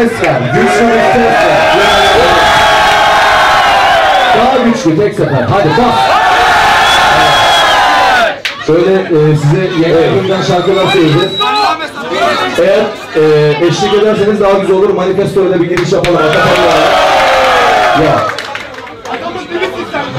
Ses ver. Daha güçlü tek sefer. Hadi bas. Şöyle e, size albümden şarkılar söyleyeceğiz. Eğer e, eşlik ederseniz daha güzel olur. Manifesto ile bir giriş yapalım. Ya.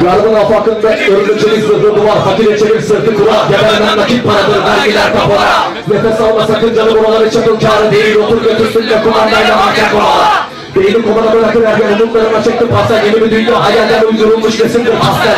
Garbın afakında örgütçülük zırhı duvar, fakir çevir sırtı kura, gebermen nakit paradır, vergiler kapora. Nefes alma sakıncalı buraları çakıl kârı değil, otur götürsün kumandayla mahkem kovala. Beyni kovana bırakır ergen umutlarına çekti pastel Yeni bir dünya hayaller uydurulmuş resimdir pastel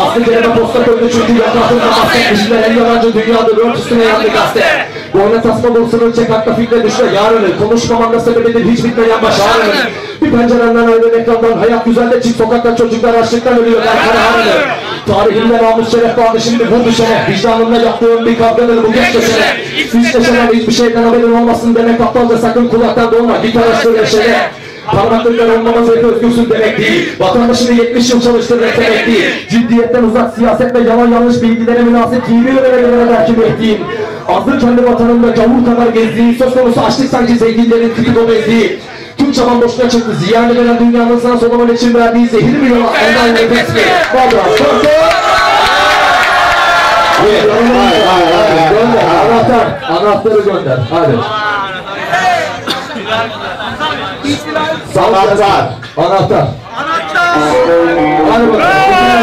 Aslı kelime posta koydu çünkü yakasında masket Kişiler en yalancı dünyadır ört üstüne yandı gazete Boyna tasma bulsun çek hatta fikre düşle yarını Konuşmaman da sebebidir hiç bitmeyen baş ağrını Bir pencerenden ayrı ekrandan hayat güzelde çık Sokakta çocuklar açlıktan ölüyor der kara harını Tarihimde namus şeref vardı şimdi bu düşene Vicdanımla yaptığım bir kavgadır bu geç köşene Hiç neşene hiçbir şeyden haberin olmasın demek aptalca. Sakın kulaktan dolma. Git araştır neşene Parmaklıklar olmamız hep özgürsün demek değil. Vatandaşını 70 yıl çalıştırmak demek değil. Ciddiyetten uzak siyaset ve yalan yanlış bilgilere münasip dini öğrenmelere belki ettiğin Azdır kendi vatanında gavur kadar gezdiği Söz konusu açlık sanki zenginlerin kıtık o bezdiği Tüm çaban boşuna çıktı ziyan edilen dünyanın sana solaman için verdiği zehir mi yola Ondan nefes mi? Valla sordu Gönder anahtar Anahtarı gönder hadi. Anahtar. Anahtar. Hadi bakalım.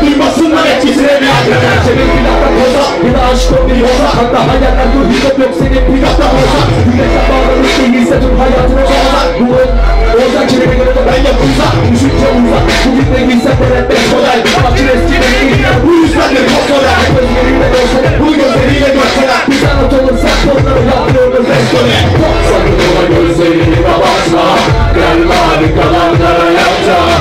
Çevir bir dakika koza, bir de aşk ol bir yoza Hatta hayaller dur, hizmet yok senin bir dakika olsa Yürekten bağlanmış değilse tüm hayatına bağlar Bu Oradan kelime göre de ben yapımsa Düşünce uzak Bugün de hep beş kolay Bakın eski beni ilgilen Bu yüzdendir kontroller Hep özgürlüğüyle görseler Bu gözleriyle görseler Biz anlat olursak Onları yapıyoruz restore Sakın ola gözlerini kapatma Gelme harikalarlara yapta Dünya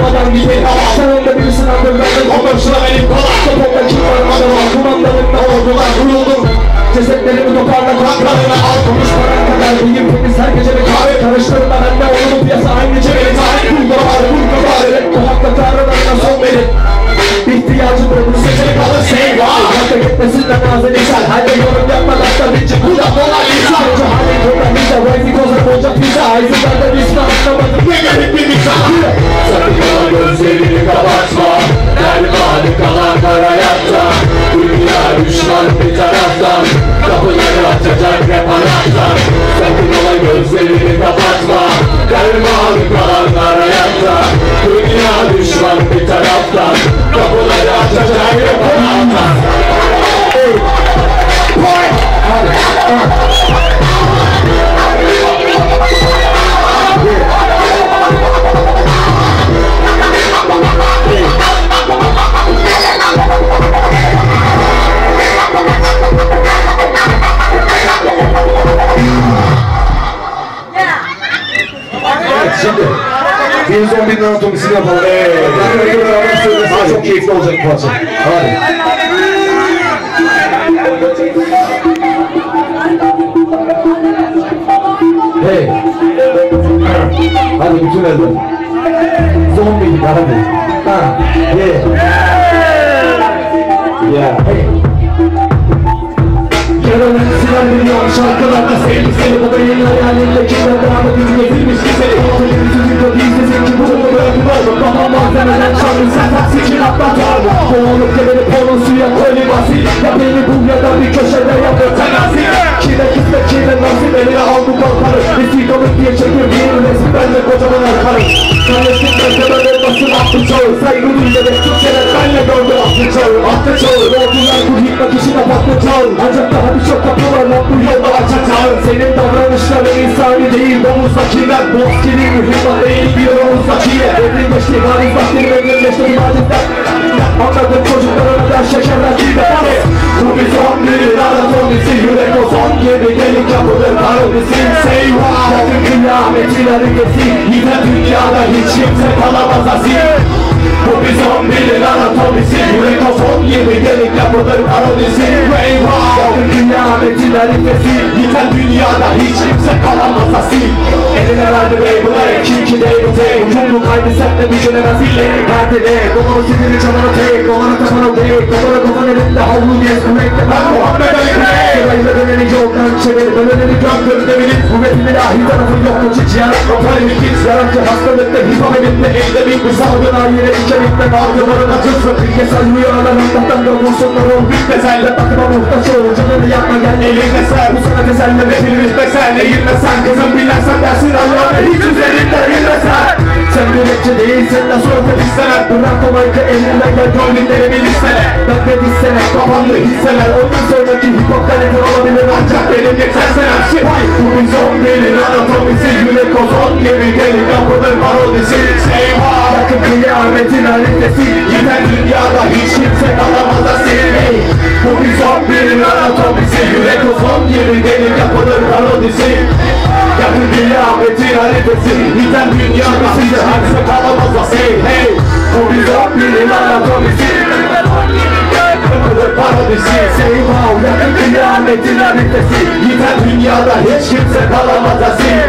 olmadan hava Sen önde birisin andır benden Ondan benim kola Topokta kim varmadı var. Kumandanınla ordular vuruldum Cesetlerimi toparla. Kulaklarına al. Konuşmadan kadar bilgim temiz. Her gece bir kahve. Karıştırma benle oğlum. Piyasa aynı cebeli tarih Burada var burada var. Evet bu hakta tanrılarına son verin. İhtiyacım olur seçenek alır. Şey var. Hakka gitmesinler nazın içer Haydi yorum yapmadan da bir çık Burada bir zombinin anatomisini yapalım. Söylesem çok keyifli olacak bu parça. Hadi. Hey. Hadi bütün elden. Zombi hadi. Ha. Yeah. Yeah. Hey. Yaralın silah milyon şarkılarda sevdik seni Bu da yeni hayalinde kimden devam edin Getirmiş Şarkı sen taksici atlatar Boğulup geleni porno suya öyle basit Ya beni bul ya da bir köşede yap ötenazi Kime kısmet kime nasip eline al bu korkarı Vesikalık diye çekir bir resmi ben de kocaman arkarım sıkma ben de Burası attı çağı Saygı duyuyor Türkçeler benle gördü attı çağı Attı çağı Ordular bu hikmet işine baktı çağı Ancak daha birçok kapı var lan bu yolda açacağım Senin davranışların insani değil Domuzdakiler Boz gibi mühimmat değil bir omuzdakiye Evrim geçti variz vaktini evrimleşti ibadetler Anladım çocuklara hani Bu bir zombi anatomisi Yürek o son gibi gelin yapılır parodisi Say wow Yakın kıyametin hareketi Yine dünyada hiç kimse kalamaz bu bir zombinin anatomisi Yürek son gibi gelin yapılır parodisi. Eyvah Yakın kıyametin harifesi Yiten dünyada hiç kimse kalamaz asil. Eline verdi Beyblade Kim ki David Yumruk aynı sertle düşünemez ille Perdede Dolanı siniri çalanı tek. Dolanı tapanı tek Dolanı kafan elinde havlu gez Bu renkte ben Muhammed Ali Bey. Sırayla döneni yoldan çevir Döneni gömdür devinin Kuvvetin ilahi tarafı yok Koçu ciğer Kopar ikiz Yarancı hastalıkta Hipam elinde Elde bir bir salgın Ayire içerikte Kavgaların acısı Bilgesel rüyalar Allah'tan da vursunlar ol Bitmezelle takıma muhtaç ol Canını yapma gel elinde ser Bu sana teselli ve filmiz beser Eğilmesen kızım bilersen dersin Allah'ına hiç üzerinde eğilmesen Sen bir rapçi değilsin de suratı istemez Bırak o mic'ı elinden gel gönlünleri bir de listele kapandı hisseler Ondan sonraki hip hop kalite olabilir Ancak benim geçen senem shit Bu bir zombinin anatomisi Yürek o son gibi gelin yapılır parodisi. Say wow Yakın kıyametin haritesi. Yiten dünyada hiç kimse kalamaz asil. Bu bir zombinin anatomisi Yürek o son gibi gelin yapılır parodisi. Yakın kıyametin haritesi. Yiten dünyada hiç kimse kalamaz asil. Hey Bu bir zombinin anatomisi. Yapılır parodisi Say wow Yakın kıyametin haritesi Yiten dünyada hiç kimse kalamaz asil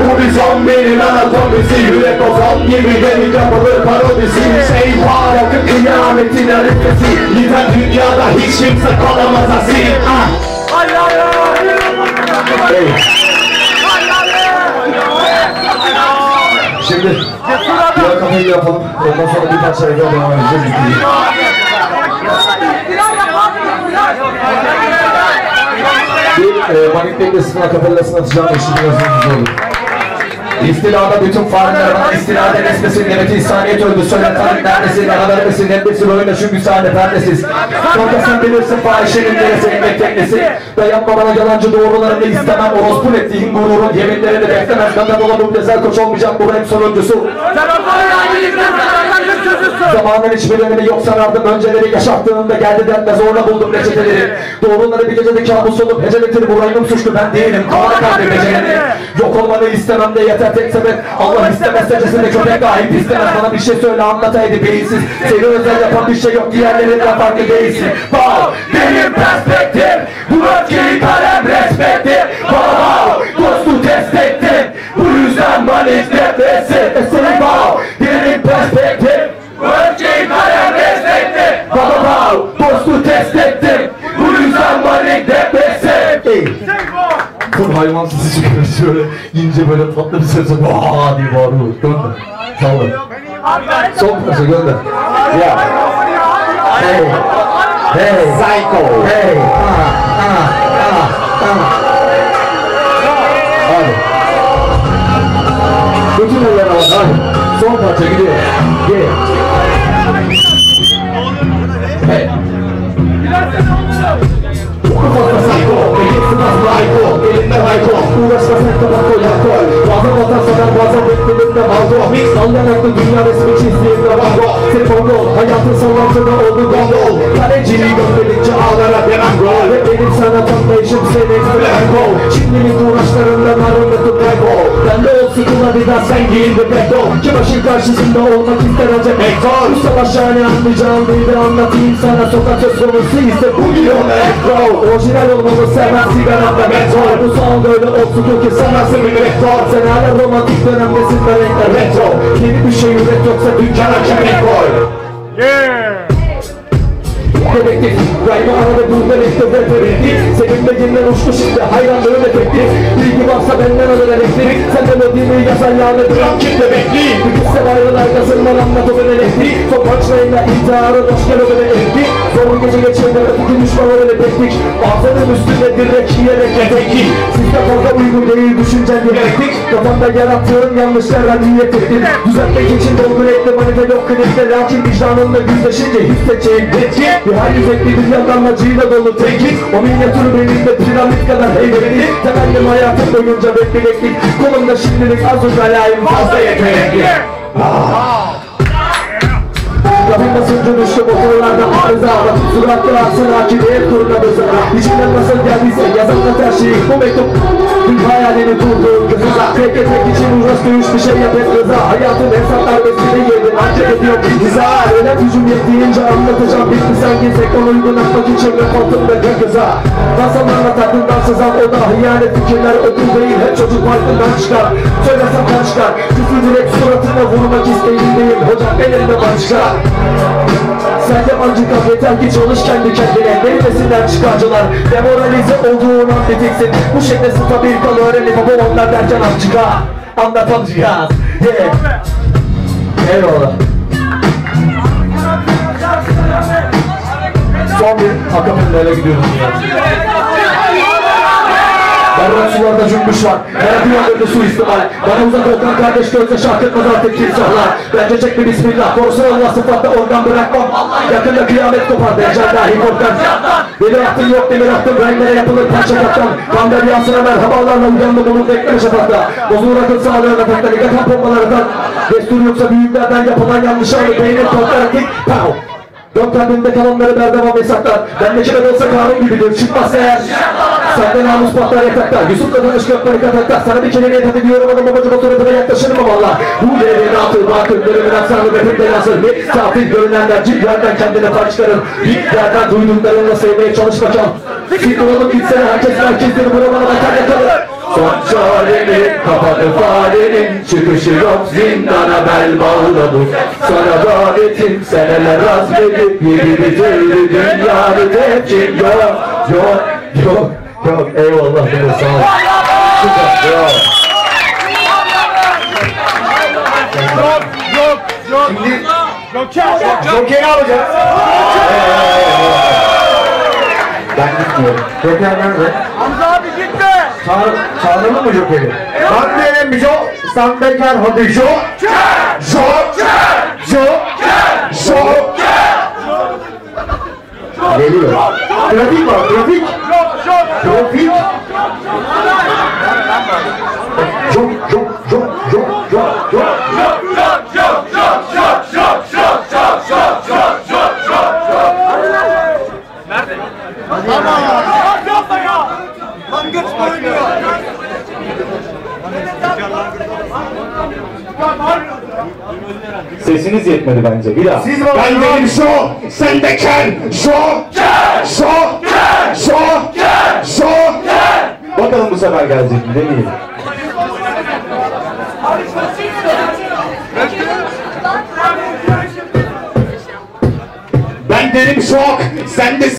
bu bir zombinin anatomisi Yürek o zom gibi gelin yapılır parodisi Say wow yakın kıyametin haritesi Yiten dünyada hiç kimse kalamaz asil ah. Hey. Şimdi diğer kafayı yapalım. Ondan sonra bir parça devam edeceğiz. Bir e, Manik Beklesin'in akapellasını atacağım. Eşlik yazımız olur. İstilada bütün fareler bana istilade resmesin Demeti İslamiyet öldü söyle Tarık neredesin Ne kadar emesin Nefesin oyunda. Şu müsaade perdesiz. Kanka sen bilirsin fahişenin neresi ekmek teknesi. Dayanma bana yalancı doğrularını istemem. Orospu ettiğin gururun yeminlerini beklemez Benden dolabım dezer koç olmayacak bu rap sonuncusu Zamanın hiçbir önemi yok sanardım Önceleri yaşattığımda geldi dertme zorla buldum reçeteleri. Doğruları bir gecede kabus olup heceletir Bu rayım suçlu ben değilim. Kavana kalbi becereni Yok olmanı istemem de yeter tek sebep. Allah istemez secesinde köpek dahi istemez. Bana bir şey söyle anlataydı beyinsiz. Seni özel yapan bir şey yok diğerlerinden farklı değilsin. Bal benim perspektif. Bu öfkeyi kalem respektif Bal bal dostu test ettim Bu yüzden manik depresi Seni bal benim perspektif Bu öfkeyi kalem respektif Bal bal ettim Bu yüzden manik depresi Full hayvan sesi çıkıyor şöyle ince böyle tatlı bir ses Vaa diye bağırıyor. Gönder. Salla. Son parça gönder. Ya. Hey. Hey. Psycho. Hey. Ah. Ah. Ah. Ah. Hadi. Bütün elleri al. Hadi. Son parça gidiyor. Gel. Olsun Adidas sen giyin de beto Kim başın karşısında olmak ister acaba Hector Bu savaş yani de anlatayım sana. Sokak söz konusu ise bu milyon elektro Orijinal olmalı sevmez sigaramda metro Bu sound öyle olsun ki sanasın bir vektör Sen hala romantik dönemdesin ve renkler retro Yeni bir şey üret yoksa dükkana kemek koy Dedektif Rayma arada burada rektor ve tereddit Senin beyinden uçtu şimdi hayranlığın efekti Bilgi varsa benden alır elektrik. Sen de modimi yazan lanet bırak kitle bekleyin Bir kız senaryolar gazından anlat o ben elektrik. Son punchline'la intihara hoş gel o ben elektrik. Zorlu gece geçenlerde bugün düşmanları ne beklik. Ağzının üstünde direkt yiyerek efektif Sizde fazla uygun değil düşüncen direktik Kafamda yarattığım yanlışlarla niyet ettim. Düzeltmek için dolgun ekle manite yok klipte Lakin vicdanımla yüzleşince hissedeceğim etki Bir hal yüzekli bir yandan acıyla dolu tenkit O minyatürü benimle piramit kadar heybetli Temennim hayatım boyunca hep bileklik Kolumda şimdilik az uzalayım fazla yetenekli Lafın basıncı düştü motorlardan arıza Suratta aksın akide hep turuna bızıra İçinden nasıl geldiyse yazanlat her şeyi. Bu mektup Tüm hayalini kurduğum kızıza Tek etmek için uğraş dövüş bir şey yap et rıza Hayatın hesap darbesini yedin. Ancak ediyor biza Öyle gücüm yettiğince anlatacağım. Bitti sanki sekon uygun atmak için altında bir kıza Masalarla tatlından sızan o da Hiyane fikirler ödül değil. Hep çocuk farkından çıkar. Söylesem çıkar Küfür direkt suratına vurmak isteyindeyim Hocam elinde başka sen yabancı kal yeter ki çalış kendi kendine. Nefesinden çıkarcılar. Demoralize olduğun an bitiksin Bu şekilde stabil kal öğrenip baba onlar derken amcıka Anlatamayacağız. Yeah Eyvallah Son bir akapellere gidiyoruz. ya Berrak sularda cümbüş var. Her bir yerde su istimal. Bana uzak olkan kardeş gözle şark etmez artık timsahlar. Bence çek bir bismillah. Korusun Allah sıfatta organ bırakmam. Yakında kıyamet kopar. Deccal dahi korkar. Demir attım yok demir attım. Renklere yapılır parça kaptan. Kan deryasına merhabalarla uyandı bulur bekleme şafakta. Bozulur akıl sağlığı nefekleri Yakan pompalarından Destur yoksa büyüklerden yapılan yanlış alır Beynin korkarak dik Pow Dört kalbimde kalanları berdevam yasaklar Ben ne kime olsa kanun gibidir. Çıkmazsa eğer Senden namus patlar yatakta Yusuf'la tanış gökleri katakta Sana bir kelime yetedi diyorum ama babacım oturatına yaklaşırım ama valla Bu devrin altı bakır Bölümün aksanı ve hep belasır Bir safil görünenler ciltlerden kendine fark çıkarır. Büyüklerden duyduklarınla sevmeye çalış bakalım. Siktir olup gitsene. Herkes merkezleri Buna bana bakar yakalır Son çaremi kapadı farenin. Çıkışı yok zindana bel bağladı Sana davetim seneler azmedip Yeni bitirdi dünyayı tepkim Yok yok yok yok Eyvallah bunu sağ ol Süper bravo Yok yok yok. Şimdi Joker. Joker'i alacağız Ben gitmiyorum Joker nerede? Hamza abi gitti. Çağır, çağıralım mı Joker'i? Ben benim Jo, sen bekar hadi Jo. Jo, Jo, Jo. Geliyor. Trafik var, trafik. Yok yok. Trafik. Jo, Jo, Jo, Jo, Jo, Jo. Bak yapma ya. Langırt oynuyor. Sesiniz yetmedi bence. Bir daha. Siz ben benim şo, sen de ken. Şo, şo, şo, şo. Bakalım bu sefer gelecek mi deneyelim. Ben derim şok, sen de